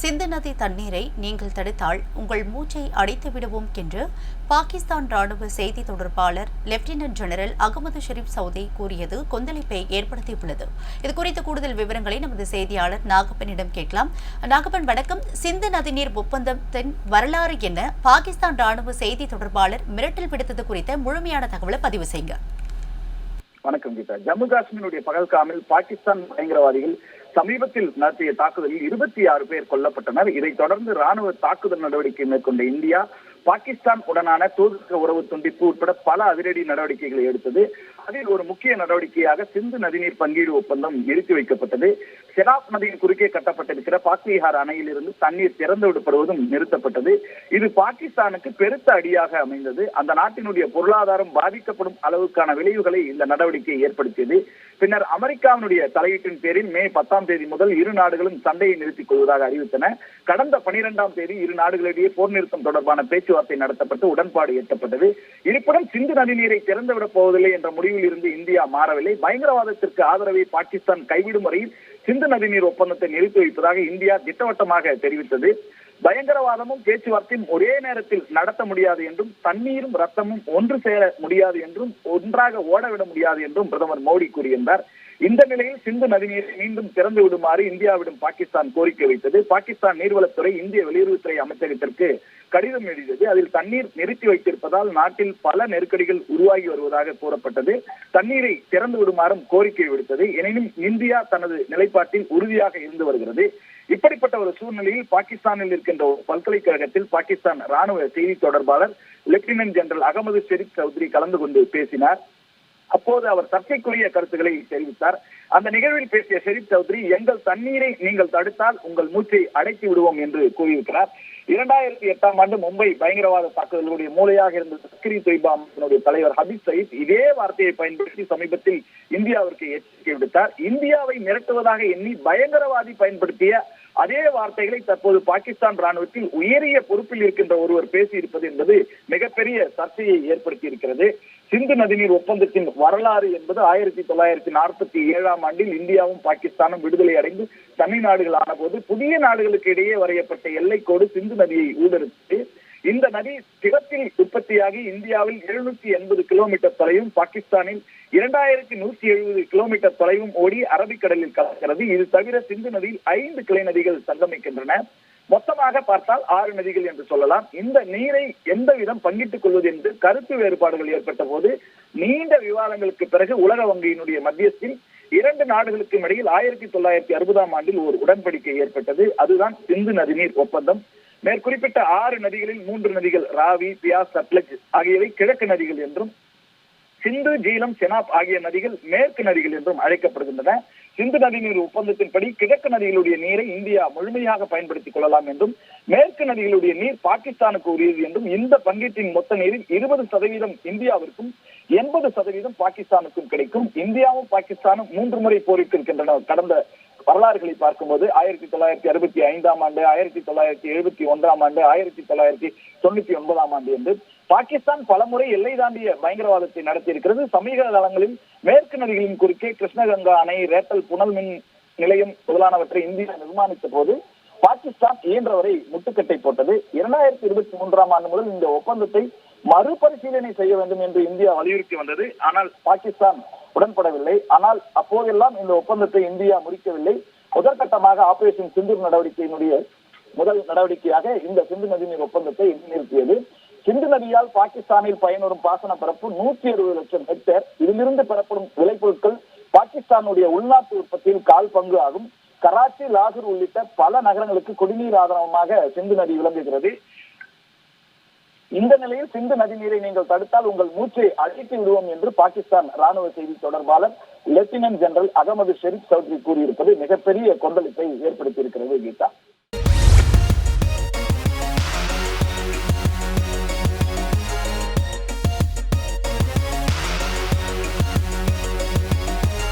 சிந்து நதி தண்ணீரை நீங்கள் தடுத்தால் உங்கள் மூச்சை அடைத்து விடுவோம் என்று பாகிஸ்தான் ராணுவ செய்தி தொடர்பாளர் லெப்டினன்ட் ஜெனரல் அகமது ஷெரீப் சவுதி கூறியது கொந்தளிப்பை ஏற்படுத்தியுள்ளது இதுகுறித்த கூடுதல் விவரங்களை நமது செய்தியாளர் நாகப்பனிடம் கேட்கலாம் நாகப்பன் வணக்கம் சிந்து நதிநீர் ஒப்பந்தத்தின் வரலாறு என்ன பாகிஸ்தான் ராணுவ செய்தி தொடர்பாளர் மிரட்டல் விடுத்தது குறித்த முழுமையான தகவலை பதிவு செய்யுங்க வணக்கம் கீதா ஜம்மு காஷ்மீருடைய பகல்காமில் பாகிஸ்தான் பயங்கரவாதிகள் சமீபத்தில் நடத்திய தாக்குதலில் இருபத்தி ஆறு பேர் கொல்லப்பட்டனர் இதைத் தொடர்ந்து ராணுவ தாக்குதல் நடவடிக்கை மேற்கொண்ட இந்தியா பாகிஸ்தான் உடனான தூதரக உறவு துண்டிப்பு உட்பட பல அதிரடி நடவடிக்கைகளை எடுத்தது அதில் ஒரு முக்கிய நடவடிக்கையாக சிந்து நதிநீர் பங்கீடு ஒப்பந்தம் நிறுத்தி வைக்கப்பட்டது செனாப் நதியின் குறுக்கே கட்டப்பட்டிருக்கிற பாக்லிஹார் அணையிலிருந்து தண்ணீர் திறந்து விடப்படுவதும் நிறுத்தப்பட்டது இது பாகிஸ்தானுக்கு பெருத்த அடியாக அமைந்தது அந்த நாட்டினுடைய பொருளாதாரம் பாதிக்கப்படும் அளவுக்கான விளைவுகளை இந்த நடவடிக்கை ஏற்படுத்தியது பின்னர் அமெரிக்காவினுடைய தலையீட்டின் பேரில் மே பத்தாம் தேதி முதல் இரு நாடுகளும் சண்டையை நிறுத்திக் கொள்வதாக அறிவித்தன கடந்த பனிரெண்டாம் தேதி இரு நாடுகளிடையே போர் நிறுத்தம் தொடர்பான பேச்சுவார்த்தை நடத்தப்பட்டு உடன்பாடு எட்டப்பட்டது இருப்பினும் சிந்து நதிநீரை திறந்துவிடப் போவதில்லை என்ற முடிவு முடிவில் இருந்து இந்தியா மாறவில்லை பயங்கரவாதத்திற்கு ஆதரவை பாகிஸ்தான் கைவிடும் வரையில் சிந்து நதிநீர் ஒப்பந்தத்தை நிறுத்தி வைப்பதாக இந்தியா திட்டவட்டமாக தெரிவித்தது பயங்கரவாதமும் பேச்சுவார்த்தையும் ஒரே நேரத்தில் நடத்த முடியாது என்றும் தண்ணீரும் ரத்தமும் ஒன்று சேர முடியாது என்றும் ஒன்றாக ஓடவிட முடியாது என்றும் பிரதமர் மோடி கூறியிருந்தார் இந்த நிலையில் சிந்து நதிநீரை மீண்டும் திறந்து விடுமாறு இந்தியாவிடம் பாகிஸ்தான் கோரிக்கை வைத்தது பாகிஸ்தான் நீர்வளத்துறை இந்திய வெளியுறவுத்துறை அமைச்சகத்திற்கு கடிதம் எழுதியது அதில் தண்ணீர் நிறுத்தி வைத்திருப்பதால் நாட்டில் பல நெருக்கடிகள் உருவாகி வருவதாக கூறப்பட்டது தண்ணீரை திறந்து விடுமாறும் கோரிக்கை விடுத்தது எனினும் இந்தியா தனது நிலைப்பாட்டில் உறுதியாக இருந்து வருகிறது இப்படிப்பட்ட ஒரு சூழ்நிலையில் பாகிஸ்தானில் இருக்கின்ற ஒரு பல்கலைக்கழகத்தில் பாகிஸ்தான் ராணுவ செய்தி தொடர்பாளர் லெப்டினன்ட் ஜெனரல் அகமது ஷெரீப் சௌத்ரி கலந்து கொண்டு பேசினார் அப்போது அவர் சர்ச்சைக்குரிய கருத்துக்களை தெரிவித்தார் அந்த நிகழ்வில் பேசிய ஷெரீப் சௌத்ரி எங்கள் தண்ணீரை நீங்கள் தடுத்தால் உங்கள் மூச்சை அடைத்து விடுவோம் என்று கூறியிருக்கிறார் இரண்டாயிரத்தி எட்டாம் ஆண்டு மும்பை பயங்கரவாத தாக்குதலுடைய மூலையாக இருந்த சக்ரி தொய்பாடைய அமைப்பினுடைய தலைவர் ஹபீப் சயீத் இதே வார்த்தையை பயன்படுத்தி சமீபத்தில் இந்தியாவிற்கு எச்சரிக்கை விடுத்தார் இந்தியாவை மிரட்டுவதாக எண்ணி பயங்கரவாதி பயன்படுத்திய அதே வார்த்தைகளை தற்போது பாகிஸ்தான் ராணுவத்தில் உயரிய பொறுப்பில் இருக்கின்ற ஒருவர் பேசியிருப்பது என்பது மிகப்பெரிய சர்ச்சையை ஏற்படுத்தி இருக்கிறது சிந்து நதிநீர் ஒப்பந்தத்தின் வரலாறு என்பது ஆயிரத்தி தொள்ளாயிரத்தி நாற்பத்தி ஏழாம் ஆண்டில் இந்தியாவும் பாகிஸ்தானும் விடுதலை அடைந்து தனி நாடுகள் ஆனபோது புதிய நாடுகளுக்கு இடையே வரையப்பட்ட எல்லைக்கோடு சிந்து நதியை ஊடறுத்து இந்த நதி திபத்தில் உற்பத்தியாகி இந்தியாவில் எழுநூத்தி எண்பது கிலோமீட்டர் தொலைவும் பாகிஸ்தானில் இரண்டாயிரத்தி நூத்தி எழுபது கிலோமீட்டர் தொலைவும் ஓடி அரபிக்கடலில் கலக்கிறது இது தவிர சிந்து நதியில் ஐந்து கிளை நதிகள் சங்கமிக்கின்றன மொத்தமாக பார்த்தால் ஆறு நதிகள் என்று சொல்லலாம் இந்த நீரை எந்த விதம் பங்கிட்டுக் கொள்வது என்று கருத்து வேறுபாடுகள் ஏற்பட்ட போது நீண்ட விவாதங்களுக்கு பிறகு உலக வங்கியினுடைய மத்தியஸ்தில் இரண்டு நாடுகளுக்கும் இடையில் ஆயிரத்தி தொள்ளாயிரத்தி அறுபதாம் ஆண்டில் ஒரு உடன்படிக்கை ஏற்பட்டது அதுதான் சிந்து நதிநீர் ஒப்பந்தம் மேற்குறிப்பிட்ட ஆறு நதிகளில் மூன்று நதிகள் ராவி பியாஸ் சட்லஜ் ஆகியவை கிழக்கு நதிகள் என்றும் சிந்து ஜீலம் செனாப் ஆகிய நதிகள் மேற்கு நதிகள் என்றும் அழைக்கப்படுகின்றன சிந்து நதி நீர் ஒப்பந்தத்தின்படி கிழக்கு நதிகளுடைய நீரை இந்தியா முழுமையாக பயன்படுத்திக் கொள்ளலாம் என்றும் மேற்கு நதிகளுடைய நீர் பாகிஸ்தானுக்கு உரியது என்றும் இந்த பங்கீட்டின் மொத்த நீரில் இருபது சதவீதம் இந்தியாவிற்கும் எண்பது சதவீதம் பாகிஸ்தானுக்கும் கிடைக்கும் இந்தியாவும் பாகிஸ்தானும் மூன்று முறை போரிட்டிருக்கின்றன கடந்த வரலாறுகளை பார்க்கும்போது ஆயிரத்தி தொள்ளாயிரத்தி அறுபத்தி ஐந்தாம் ஆண்டு ஆயிரத்தி தொள்ளாயிரத்தி எழுபத்தி ஒன்றாம் ஆண்டு ஆயிரத்தி தொள்ளாயிரத்தி தொண்ணூத்தி ஒன்பதாம் ஆண்டு என்று பாகிஸ்தான் பலமுறை எல்லை தாண்டிய பயங்கரவாதத்தை நடத்தியிருக்கிறது சமீக தளங்களில் மேற்கு நதிகளின் குறுக்கே கிருஷ்ணகங்கா அணை ரேட்டல் புனல் மின் நிலையம் முதலானவற்றை இந்தியா நிர்மாணித்த போது பாகிஸ்தான் இயன்றவரை முட்டுக்கட்டை போட்டது இரண்டாயிரத்தி இருபத்தி மூன்றாம் ஆண்டு முதல் இந்த ஒப்பந்தத்தை மறுபரிசீலனை செய்ய வேண்டும் என்று இந்தியா வலியுறுத்தி வந்தது ஆனால் பாகிஸ்தான் உடன்படவில்லை ஆனால் அப்போதெல்லாம் இந்த ஒப்பந்தத்தை இந்தியா முடிக்கவில்லை முதற்கட்டமாக ஆபரேஷன் சிந்தூர் நடவடிக்கையினுடைய முதல் நடவடிக்கையாக இந்த சிந்து நீர் ஒப்பந்தத்தை நிறுத்தியது சிந்து நதியால் பாகிஸ்தானில் பயனுறும் பாசன பரப்பு நூத்தி அறுபது லட்சம் ஹெக்டேர் இதிலிருந்து பெறப்படும் விளைபொருட்கள் பாகிஸ்தானுடைய உள்நாட்டு உற்பத்தியில் கால் பங்கு ஆகும் கராச்சி லாகூர் உள்ளிட்ட பல நகரங்களுக்கு குடிநீர் ஆதரவமாக சிந்து நதி விளங்குகிறது இந்த நிலையில் சிந்து நதிநீரை நீங்கள் தடுத்தால் உங்கள் மூச்சை அழைத்து விடுவோம் என்று பாகிஸ்தான் ராணுவ செய்தி தொடர்பாளர் லெப்டினன்ட் ஜெனரல் அகமது ஷெரீப் சௌத்ரி கூறியிருப்பது மிகப்பெரிய கொந்தளிப்பை ஏற்படுத்தியிருக்கிறது கீதா